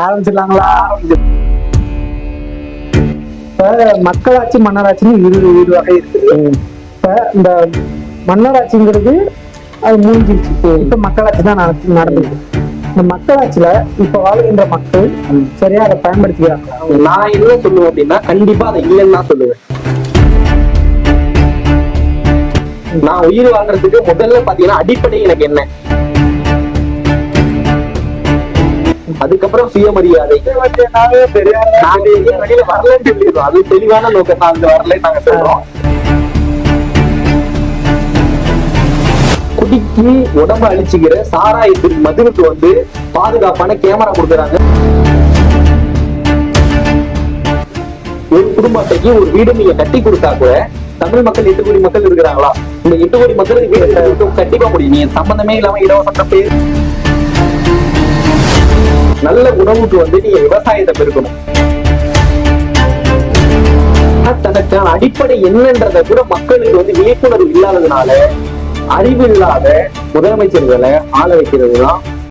ஆரம்பிச்சிடலாங்களா? இப்ப மக்களாட்சி மன்னராட்சின்னு இரு இரு வகை இருக்குது. இப்ப இந்த மன்னராட்சிங்கிறது அது மூஞ்சிருச்சு இப்ப மக்களாட்சி தான் நடந்து நடந்துச்சு இந்த மக்களாட்சியில இப்ப வாழ்கின்ற மக்கள் சரியா அதை பயன்படுத்திக்கிறாங்க நான் என்ன சொல்லுவேன் அப்படின்னா கண்டிப்பா அதை இல்லைன்னு தான் சொல்லுவேன். நான் உயிர் வாழ்றதுக்கு முதல்ல பாத்தீங்கன்னா அடிப்படை எனக்கு என்ன? அதுக்கப்புறம் சுயமரியாதை நாங்க வெளியில வரலன்னு சொல்லிடுறோம் அது தெளிவான நோக்கம் நாங்க வரல நாங்க சொல்றோம். குடிக்கு உடம்ப அழிச்சுக்கிற சாராயத்தின் மதுவுக்கு வந்து பாதுகாப்பான கேமரா கொடுக்குறாங்க. ஒரு குடும்ப அட்டைக்கு ஒரு வீடு நீங்க கட்டி கொடுத்தா கூட தமிழ் மக்கள் எட்டு கோடி மக்கள் இருக்கிறாங்களா? இந்த எட்டு கோடி மக்களுக்கு வீடு கண்டிப்பா முடியும். நீங்க சம்பந்தமே இல்லாம இடம் பேர் நல்ல உணவுக்கு வந்து நீங்க விவசாயத்தை பெருக்கணும். தனக்கான அடிப்படை என்னன்றத கூட மக்களுக்கு வந்து விழிப்புணர்வு இல்லாததுனால அறிவு இல்லாத முதலமைச்சர்களை ஆள வைக்கிறது தான்